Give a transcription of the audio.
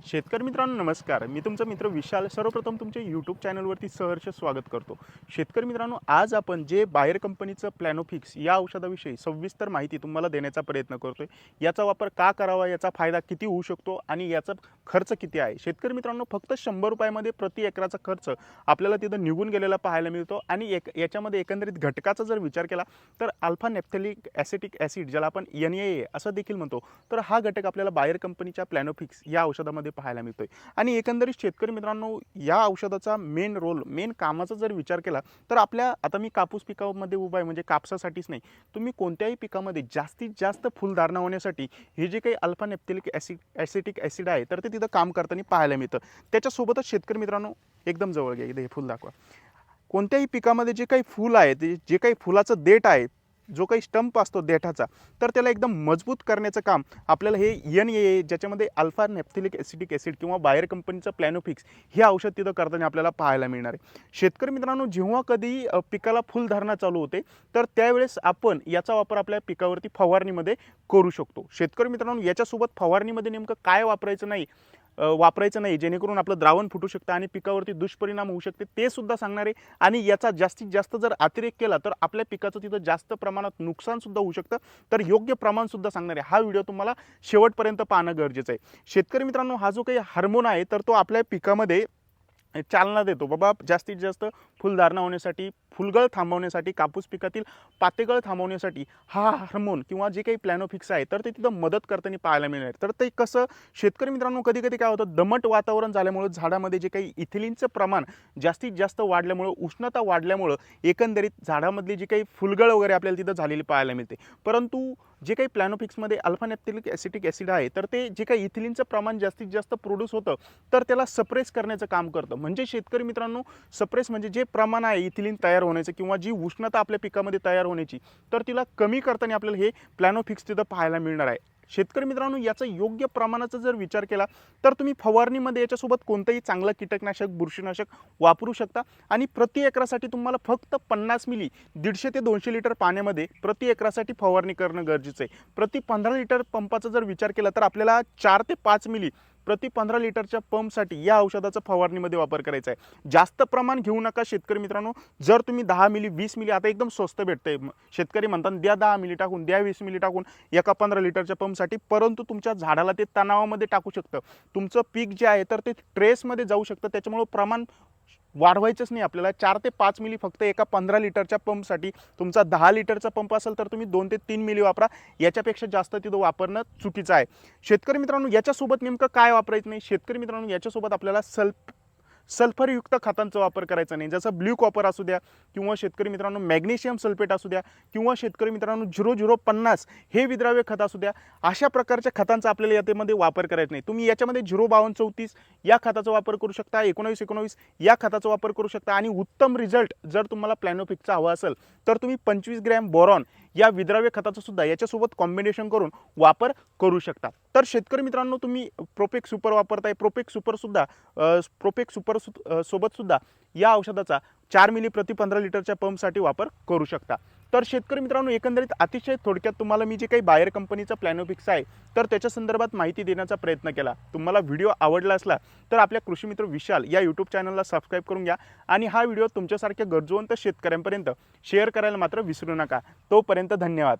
शेतकरी मित्रांनो नमस्कार. मी तुमचा मित्र विशाल. सर्वप्रथम तुमच्या यूट्यूब चॅनलवरती सहर्ष स्वागत करतो. शेतकरी मित्रांनो आज आपण जे बाहेर कंपनीचं प्लॅनोफिक्स या औषधाविषयी सविस्तर माहिती तुम्हाला देण्याचा प्रयत्न करतो आहे याचा वापर का करावा याचा फायदा किती होऊ शकतो आणि याचा खर्च किती आहे? शेतकरी मित्रांनो फक्त शंभर रुपयामध्ये प्रति एकराचा खर्च आपल्याला तिथं निघून गेलेला पाहायला मिळतो आणि एक याच्यामध्ये एकंदरीत घटकाचा जर विचार केला तर अल्फा नेप्थेलिक ॲसिटिक ॲसिड ज्याला आपण एन ए असं देखील म्हणतो तर हा घटक आपल्याला बायर कंपनीच्या प्लॅनोफिक्स या औषधामध्ये पाहायला आहे आणि एकंदरीत शेतकरी मित्रांनो या औषधाचा मेन रोल मेन कामाचा जर विचार केला तर आपल्या आता मी कापूस पिकामध्ये उभा आहे म्हणजे कापसासाठीच नाही. तुम्ही कोणत्याही पिकामध्ये जास्तीत जास्त फुलधारणा होण्यासाठी हे जे काही alpha naphthalic acid acetic acid आहे तर ते तिथं काम करताना पाहायला मिळतं. त्याच्यासोबतच शेतकरी मित्रांनो एकदम जवळ घ्या इथे हे फुल दाखवा. कोणत्याही पिकामध्ये जे काही फुल आहे ते जे काही फुलाचं देठ आहे जो काही स्टंप असतो देठाचा तर त्याला एकदम मजबूत करण्याचं काम आपल्याला हे एन ए ज्याच्यामध्ये अल्फा नेप्थिलिक ॲसिडिक ॲसिड किंवा बायर कंपनीचं प्लॅनोफिक्स हे औषध तिथं करताना आपल्याला पाहायला मिळणार आहे. शेतकरी मित्रांनो जेव्हा कधी पिकाला फुलधारणा चालू होते तर त्यावेळेस आपण याचा वापर आपल्या पिकावरती फवारणीमध्ये करू शकतो. शेतकरी मित्रांनो याच्यासोबत फवारणीमध्ये नेमकं काय वापरायचं नाही वापरायचं नाही जेणेकरून आपलं द्रावण फुटू शकतं आणि पिकावरती दुष्परिणाम होऊ शकते ते सुद्धा सांगणार आहे आणि याचा जास्तीत जास्त जर अतिरेक केला तर आपल्या पिकाचं तिथं जास्त प्रमाणात नुकसान सुद्धा होऊ शकतं. तर योग्य प्रमाण सुद्धा सांगणार आहे हा व्हिडिओ तुम्हाला शेवटपर्यंत पाहणं गरजेचं आहे. शेतकरी मित्रांनो हा जो काही हार्मोन आहे तर तो आपल्या पिकामध्ये चालना देतो. बाबा जास्तीत जास्त फुलधारणा होण्यासाठी फुलगळ थांबवण्यासाठी कापूस पिकातील पातेगळ थांबवण्यासाठी हा हार्मोन किंवा जे काही प्लॅनोफिक्स आहे तर ते तिथं मदत करताना पाहायला मिळणार. तर ते कसं शेतकरी मित्रांनो कधी कधी काय होतं दमट वातावरण झाल्यामुळं झाडामध्ये जे काही इथिलिनचं प्रमाण जास्तीत जास्त वाढल्यामुळं उष्णता वाढल्यामुळं एकंदरीत झाडामधली जी काही फुलगळ वगैरे आपल्याला तिथं झालेली पाहायला मिळते. परंतु जे काही प्लॅनोफिक्समध्ये अल्फा नेप्थिलिक ॲसिटिक ॲसिड आहे तर ते जे काही इथिलिनचं प्रमाण जास्तीत जास्त प्रोड्यूस होतं तर त्याला सप्रेस करण्याचं काम करतं. म्हणजे शेतकरी मित्रांनो सप्रेस म्हणजे जे प्रमाण आहे इथिलिन तयार होण्याचं किंवा जी उष्णता आपल्या पिकामध्ये तयार होण्याची तर तिला कमी करताना आपल्याला हे प्लॅनोफिक्स तिथं पाहायला मिळणार आहे. शेतकरी मित्रांनो याचा योग्य प्रमाणाचा जर विचार केला तर तुम्ही फवारणीमध्ये याच्यासोबत कोणतंही चांगलं कीटकनाशक बुरशीनाशक वापरू शकता. आणि प्रति एकरासाठी तुम्हाला फक्त पन्नास मिली दीडशे ते दोनशे लिटर पाण्यामध्ये प्रति एकरासाठी फवारणी करणं गरजेचं आहे. प्रति पंधरा लिटर पंपाचा जर विचार केला तर आपल्याला चार ते पाच मिली प्रति पंधरा लिटरच्या पंपसाठी या औषधाचा फवारणीमध्ये वापर करायचा आहे. जास्त प्रमाण घेऊ नका शेतकरी मित्रांनो. जर तुम्ही दहा मिली वीस मिली आता एकदम स्वस्त भेटतंय. शेतकरी म्हणतात द्या दहा मिली टाकून द्या वीस मिली टाकून एका पंधरा लिटरच्या पंपसाठी. परंतु तुमच्या झाडाला ते तणावामध्ये टाकू शकतं. तुमचं पीक जे आहे तर ते ट्रेसमध्ये जाऊ शकतं. त्याच्यामुळं प्रमाण वाढवायचंच नाही आपल्याला. चार ते पाच मिली फक्त एका पंधरा लिटरच्या पंपसाठी. तुमचा दहा लिटरचा पंप असेल तर तुम्ही दोन ते तीन मिली वापरा. याच्यापेक्षा जास्त तिथं वापरणं चुकीचं आहे. शेतकरी मित्रांनो याच्यासोबत नेमकं काय वापरायचं नाही? शेतकरी मित्रांनो याच्यासोबत आपल्याला सल्फ सल्फरयुक्त खतांचा वापर करायचा नाही. जसं ब्ल्यू कॉपर असू द्या किंवा शेतकरी मित्रांनो मॅग्नेशियम सल्फेट असू द्या किंवा शेतकरी मित्रांनो झिरो झिरो पन्नास हे विद्राव्य खत असू द्या. अशा प्रकारच्या खतांचा आपल्याला याच्यामध्ये वापर करायचा नाही. तुम्ही याच्यामध्ये झिरो बावन्न चौतीस या खताचा वापर करू शकता एकोणावीस एकोणावीस या खताचा वापर करू शकता. आणि उत्तम रिझल्ट जर तुम्हाला प्लॅनोफिकचा हवा असेल तर तुम्ही पंचवीस ग्रॅम बोरॉन या विद्राव्य खताचा सुद्धा याच्यासोबत कॉम्बिनेशन करून वापर करू शकता. तर शेतकरी मित्रांनो तुम्ही प्रोपेक सुपर वापरताय. प्रोपेक सुपरसुद्धा प्रोपेक सुपर सु- सोबतसुद्धा या औषधाचा चार मिली प्रति पंधरा लिटरच्या पंपसाठी वापर करू शकता. तर शेतकरी मित्रांनो एकंदरीत अतिशय थोडक्यात तुम्हाला मी जे काही बायर कंपनीचा प्लॅनोपिक्स आहे तर त्याच्या संदर्भात माहिती देण्याचा प्रयत्न केला. तुम्हाला व्हिडिओ आवडला असला तर आपल्या कृषी मित्र विशाल या यूट्यूब चॅनलला सबस्क्राईब करून घ्या आणि हा व्हिडिओ तुमच्यासारख्या गरजवंत शेतकऱ्यांपर्यंत शेअर करायला मात्र विसरू नका. तोपर्यंत धन्यवाद.